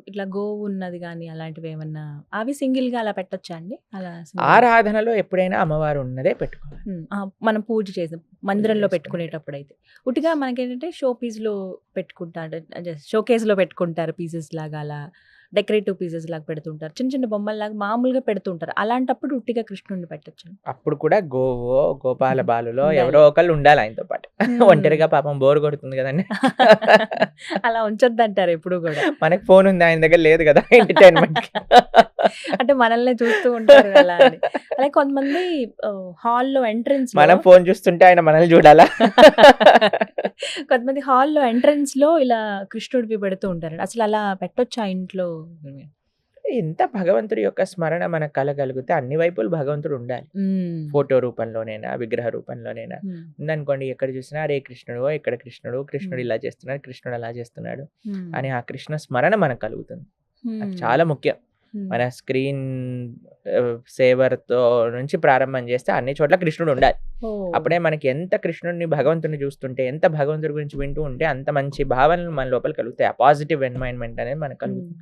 ఇట్లా గోవు ఉన్నది గాని అలాంటివి ఏమన్నా అవి సింగిల్గా అలా పెట్టొచ్చా అండి అలా single గా? ఆరాధనలో ఎప్పుడైనా అమ్మవారు ఉన్నదే పెట్టుకోవాలి ఉమ్, ఆ, మనం పూజ చేసిన మందిరంలో. పెట్టుకునేటప్పుడు అయితే ఉట్టిగా మనకేంటంటే షో పీస్లో పెట్టుకుంటారు షో కేస్లో పెట్టుకుంటారు పీసెస్ లాగా అలా డెకరేటివ్ పీసెస్ లాగా పెడుతుంటారు చిన్న చిన్న బొమ్మల్లాగా మామూలుగా పెడుతుంటారు అలాంటప్పుడు ఉట్టిగా కృష్ణుడిని పెట్టచ్చు అప్పుడు కూడా గోవో గోపాల బాలులో. ఎవరో ఒకళ్ళు ఉండాలి ఆయనతో పాటు. ఒంటరిగా పాపం బోర్ కొడుతుంది కదండి. అలా ఉంచొద్దంటారు ఎప్పుడు కూడా. మనకి ఫోన్ ఉంది ఆయన దగ్గర లేదు కదా ఎంటర్టైన్మెంట్ అంటే మనల్ని చూస్తూ ఉంటారు అలా అలాగే కొంతమంది హాల్లో ఎంట్రన్స్ మనం ఫోన్ చూస్తుంటే ఆయన మనల్ని చూడాలా? కొంతమంది హాల్లో ఎంట్రన్స్లో ఇలా కృష్ణుడివి పెడుతూ ఉంటారు. అసలు అలా పెట్టొచ్చా ఇంట్లో? ఎంత భగవంతుడి యొక్క స్మరణ మనకు కలగలిగితే అన్ని వైపులు భగవంతుడు ఉండాలి. ఫోటో రూపంలోనైనా విగ్రహ రూపంలోనైనా. ఉందనుకోండి ఎక్కడ చూసినా అరే కృష్ణుడు ఇక్కడ కృష్ణుడు కృష్ణుడు. ఇలా చేస్తున్నాడు కృష్ణుడు అలా చేస్తున్నాడు. అని ఆ కృష్ణ స్మరణ మనకు కలుగుతుంది అది. చాలా ముఖ్యం. మన స్క్రీన్ సేవర్తో నుంచి ప్రారంభం చేస్తే అన్ని చోట్ల కృష్ణుడు ఉండాలి. అప్పుడే మనకి ఎంత కృష్ణుడిని భగవంతుని చూస్తుంటే ఎంత భగవంతుడి గురించి వింటూ ఉంటే అంత మంచి భావనలు మన లోపల కలుగుతాయి ఆ పాజిటివ్ ఎన్వైరన్మెంట్ అనేది మనకు కలుగుతుంది.